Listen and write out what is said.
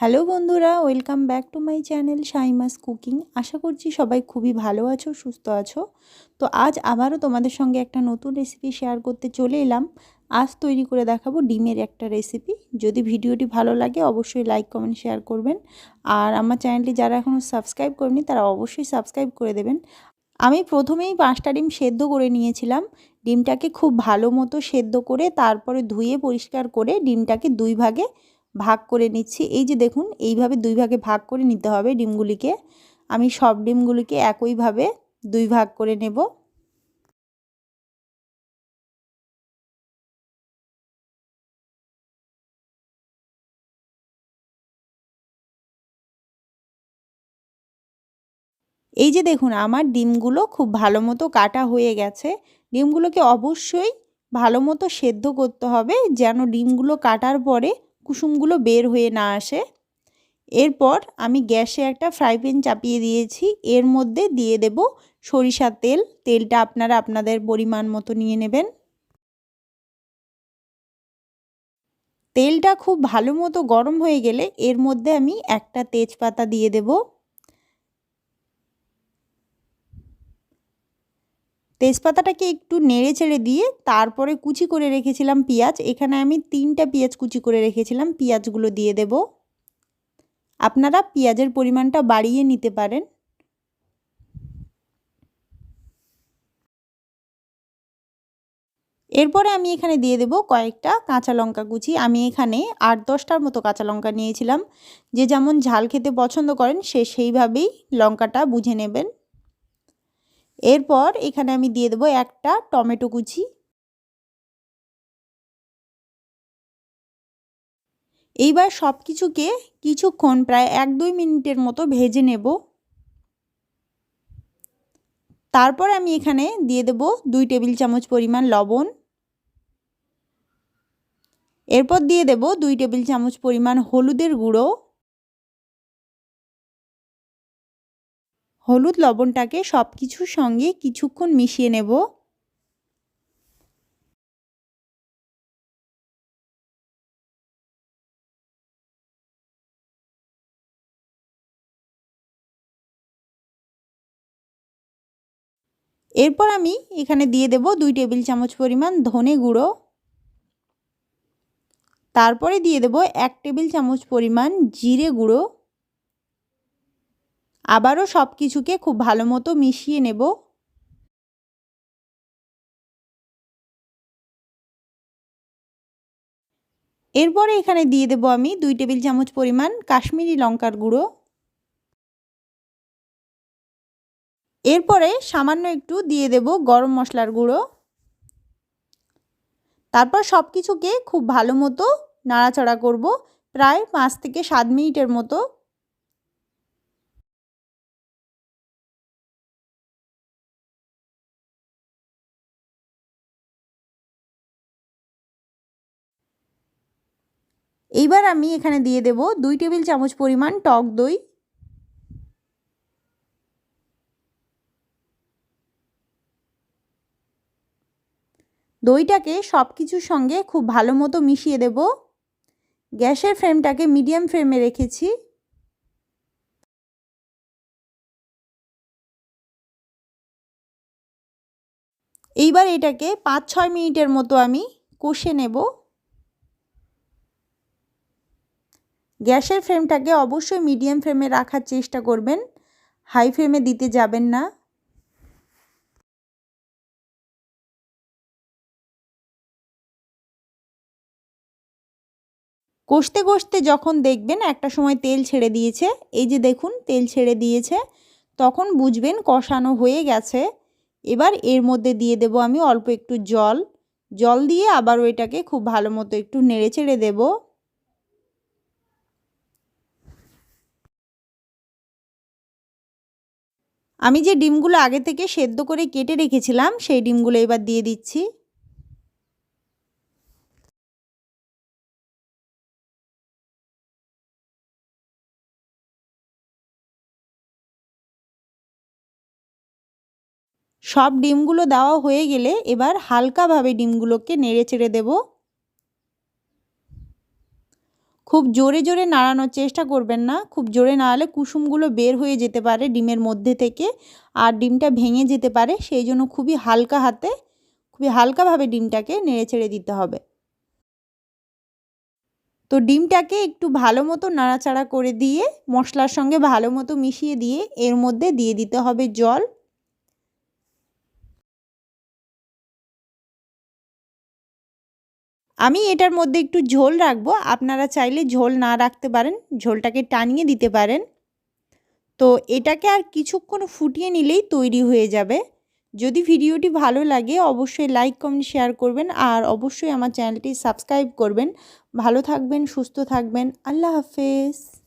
Hello বন্ধুরা, welcome back to my channel Shaima's cooking. আশা করছি সবাই খুবই ভালো আছো, সুস্থ আছো। তো আজ আবারও তোমাদের সঙ্গে একটা নতুন রেসিপি শেয়ার করতে চলে এলাম। আজ তৈরি করে দেখাবো ডিমের একটা রেসিপি যদি ভিডিওটি ভালো লাগে, অবশ্যই লাইক কমেন্ট শেয়ার করবেন। আর আমার চ্যানেলটি যারা এখনও সাবস্ক্রাইব করেনি তারা অবশ্যই সাবস্ক্রাইব করে দেবেন। আমি প্রথমেই পাঁচটা ডিম সেদ্ধ করে নিয়েছিলাম। ডিমটাকে খুব ভালো মতো সেদ্ধ করে, তারপরে ধুয়ে পরিষ্কার করে ডিমটাকে দুই ভাগে ভাগ করে নিচ্ছি। এই যে দেখুন, এইভাবে দুই ভাগে ভাগ করে নিতে হবে ডিমগুলিকে। আমি সব ডিমগুলিকে একইভাবে দুই ভাগ করে নেব। এই যে দেখুন, আমার ডিমগুলো খুব ভালো মতো কাটা হয়ে গেছে। ডিমগুলোকে অবশ্যই ভালো মতো সেদ্ধ করতে হবে যেন ডিমগুলো কাটার পরে কুসুমগুলো বের হয়ে না আসে। এরপর আমি গ্যাসে একটা ফ্রাই প্যান চাপিয়ে দিয়েছি। এর মধ্যে দিয়ে দেব সরিষার তেল। তেলটা আপনারা আপনাদের পরিমাণ মতো নিয়ে নেবেন। তেলটা খুব ভালো মতো গরম হয়ে গেলে এর মধ্যে আমি একটা তেজপাতা দিয়ে দেব। তেজপাতাটাকে একটু নেড়ে ছেড়ে দিয়ে তারপরে কুচি করে রেখেছিলাম পেঁয়াজ। এখানে আমি তিনটা পেঁয়াজ কুচি করে রেখেছিলাম, পেঁয়াজগুলো দিয়ে দেব। আপনারা পেঁয়াজের পরিমাণটা বাড়িয়ে নিতে পারেন। এরপরে আমি এখানে দিয়ে দেব কয়েকটা কাঁচা লঙ্কা কুচি। আমি এখানে আট দশটার মতো কাঁচা লঙ্কা নিয়েছিলাম। যে যেমন ঝাল খেতে পছন্দ করেন, সে সেইভাবেই লঙ্কাটা বুঝে নেবেন। এরপর এখানে আমি দিয়ে দেবো একটা টমেটো কুচি। এইবার সব কিছুকে কিছুক্ষণ প্রায় এক দুই মিনিটের মতো ভেজে নেব। তারপর আমি এখানে দিয়ে দেব দুই টেবিল চামচ পরিমাণ লবণ। এরপর দিয়ে দেব দুই টেবিল চামচ পরিমাণ হলুদের গুঁড়ো। হলুদ লবণটাকে সব কিছুর সঙ্গে কিছুক্ষণ মিশিয়ে নেব। এরপর আমি এখানে দিয়ে দেব দুই টেবিল চামচ পরিমাণ ধনে গুঁড়ো। তারপরে দিয়ে দেব এক টেবিল চামচ পরিমাণ জিরে গুঁড়ো। আবারও সব কিছুকে খুব ভালো মতো মিশিয়ে নেব। এরপরে এখানে দিয়ে দেব আমি দুই টেবিল চামচ পরিমাণ কাশ্মীরি লঙ্কার গুঁড়ো। এরপরে সামান্য একটু দিয়ে দেব গরম মশলার গুঁড়ো। তারপর সব কিছুকে খুব ভালো মতো নাড়াচাড়া করব, প্রায় পাঁচ থেকে সাত মিনিটের মতো। এইবার আমি এখানে দিয়ে দেব দুই টেবিল চামচ পরিমাণ টক দই। দইটাকে সব কিছুর সঙ্গে খুব ভালো মতো মিশিয়ে দেব। গ্যাসের ফ্লেমটাকে মিডিয়াম ফ্লেমে রেখেছি। এইবার এটাকে পাঁচ ছয় মিনিটের মতো আমি কষে নেব। গ্যাসের ফ্লেমটাকে অবশ্যই মিডিয়াম ফ্লেমে রাখার চেষ্টা করবেন। হাই ফ্লেমে দিতে যাবেন না। কষতে কষতে যখন দেখবেন একটা সময় তেল ছেড়ে দিয়েছে, এই যে দেখুন তেল ছেড়ে দিয়েছে, তখন বুঝবেন কষানো হয়ে গেছে। এবার এর মধ্যে দিয়ে দেব আমি অল্প একটু জল। জল দিয়ে আবারও এটাকে খুব ভালো মতো একটু নেড়ে চেড়ে দেবো। আমি যে ডিমগুলো আগে থেকে সেদ্ধ করে কেটে রেখেছিলাম, সেই ডিমগুলো এবার দিয়ে দিচ্ছি। সব ডিমগুলো দেওয়া হয়ে গেলে এবার হালকাভাবে ডিমগুলোকে নেড়ে চেড়ে দেব। খুব জোরে জোরে নাড়ানোর চেষ্টা করবেন না। খুব জোরে নাড়ালে কুসুমগুলো বের হয়ে যেতে পারে ডিমের মধ্যে থেকে আর ডিমটা ভেঙে যেতে পারে। সেই জন্য খুবই হালকা হাতে, খুবই হালকাভাবে ডিমটাকে নেড়ে ছেড়ে দিতে হবে। তো ডিমটাকে একটু ভালো মতো নাড়াচাড়া করে দিয়ে, মশলার সঙ্গে ভালো মতো মিশিয়ে দিয়ে এর মধ্যে দিয়ে দিতে হবে জল। আমি এটার মধ্যে একটু ঝোল রাখব। আপনারা চাইলে ঝোল না রাখতে পারেন, ঝোলটাকে টানিয়ে দিতে পারেন। তো এটাকে আর কিছুক্ষণ ফুটিয়ে নিলেই তৈরি হয়ে যাবে। যদি ভিডিওটি ভালো লাগে অবশ্যই লাইক, কমেন্ট, শেয়ার করবেন আর অবশ্যই আমার চ্যানেলটি সাবস্ক্রাইব করবেন। ভালো থাকবেন, সুস্থ থাকবেন। আল্লাহ হাফেজ।